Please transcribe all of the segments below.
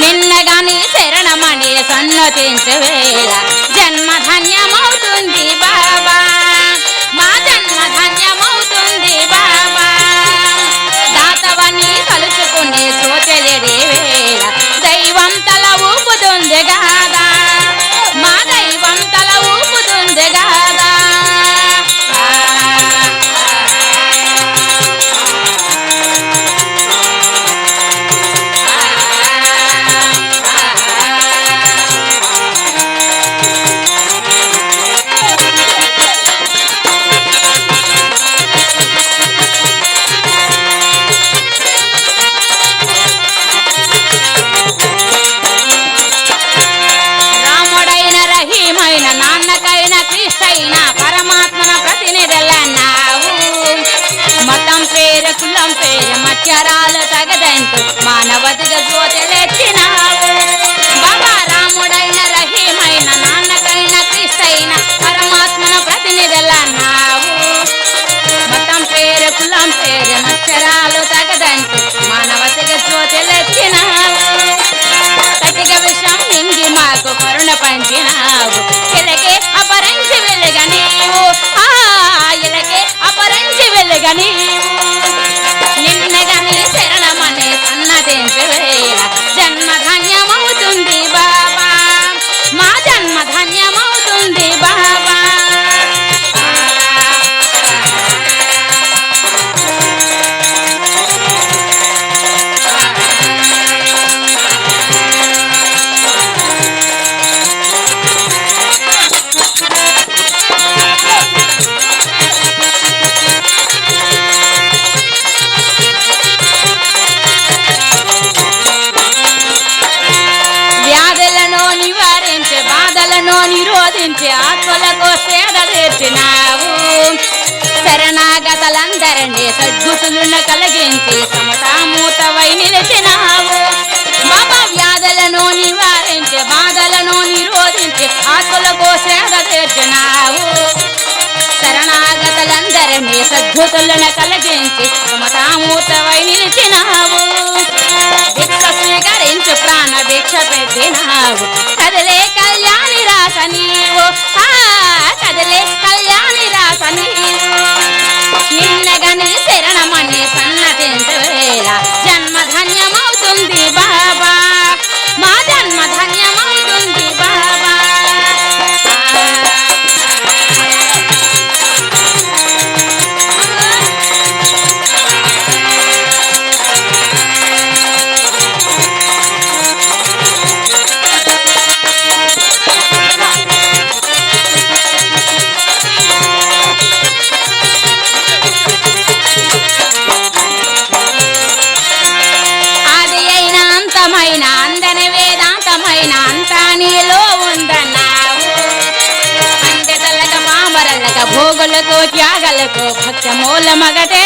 నిన్నగాని శరణమణి సన్నతించవేళ జన్మధన్యమో have. సద్గుతులున్న కలిగించి సమతామూతవై నిలిచినావు. పాప వ్యాధులను నివారించే బాధలను నిరోధించి ఆత్మలకు సేవ తీర్చినావు. శరణాగతులందరినీ సద్గుతులను కలిగించి సమతామూతవై నిలిచినావు. స్వీకరించి ప్రాణ భిక్ష పెట్టినావు. కదిలే కళ్యాణి ತ್ಯಾಗಲಕು ಭಕ್ತ ಮೂಲ ಮಗಟೇ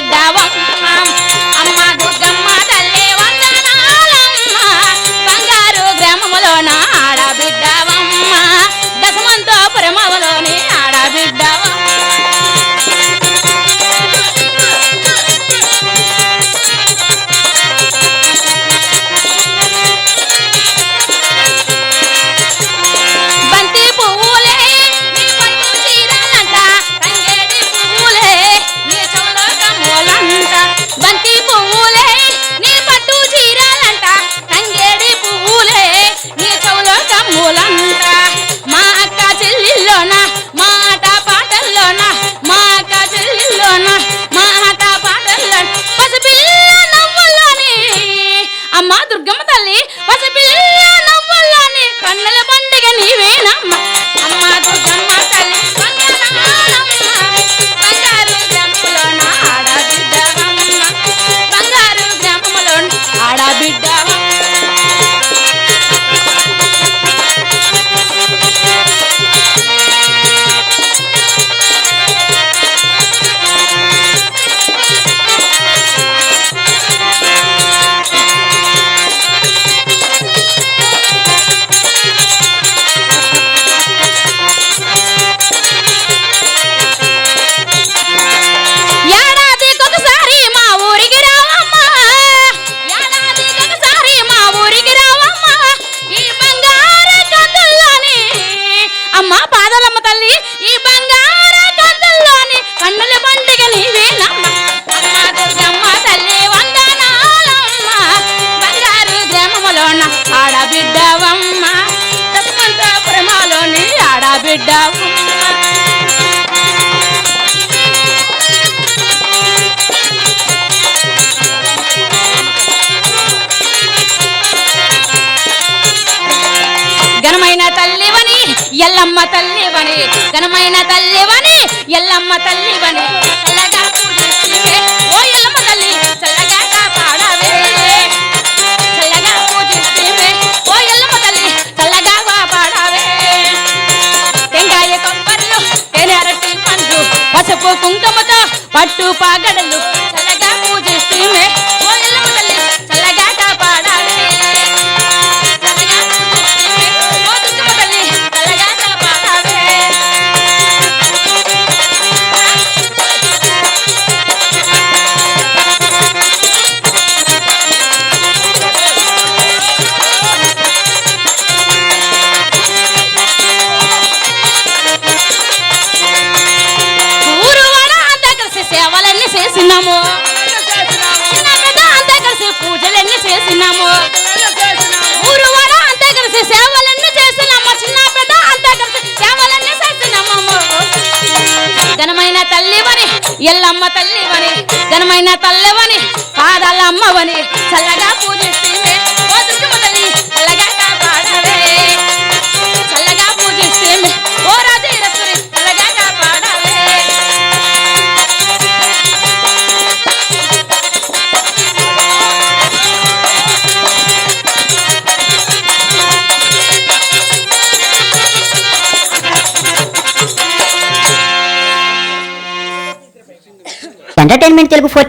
dead. but బిడ్డ ఘనమైన తల్లివని ఎల్లమ్మ తల్లివని ఘనమైన తల్లివని చుట్టుపగల అమ్మ తల్లివని జనమైన తల్లవని పాదాల అమ్మవని చల్లగా పూజిస్తే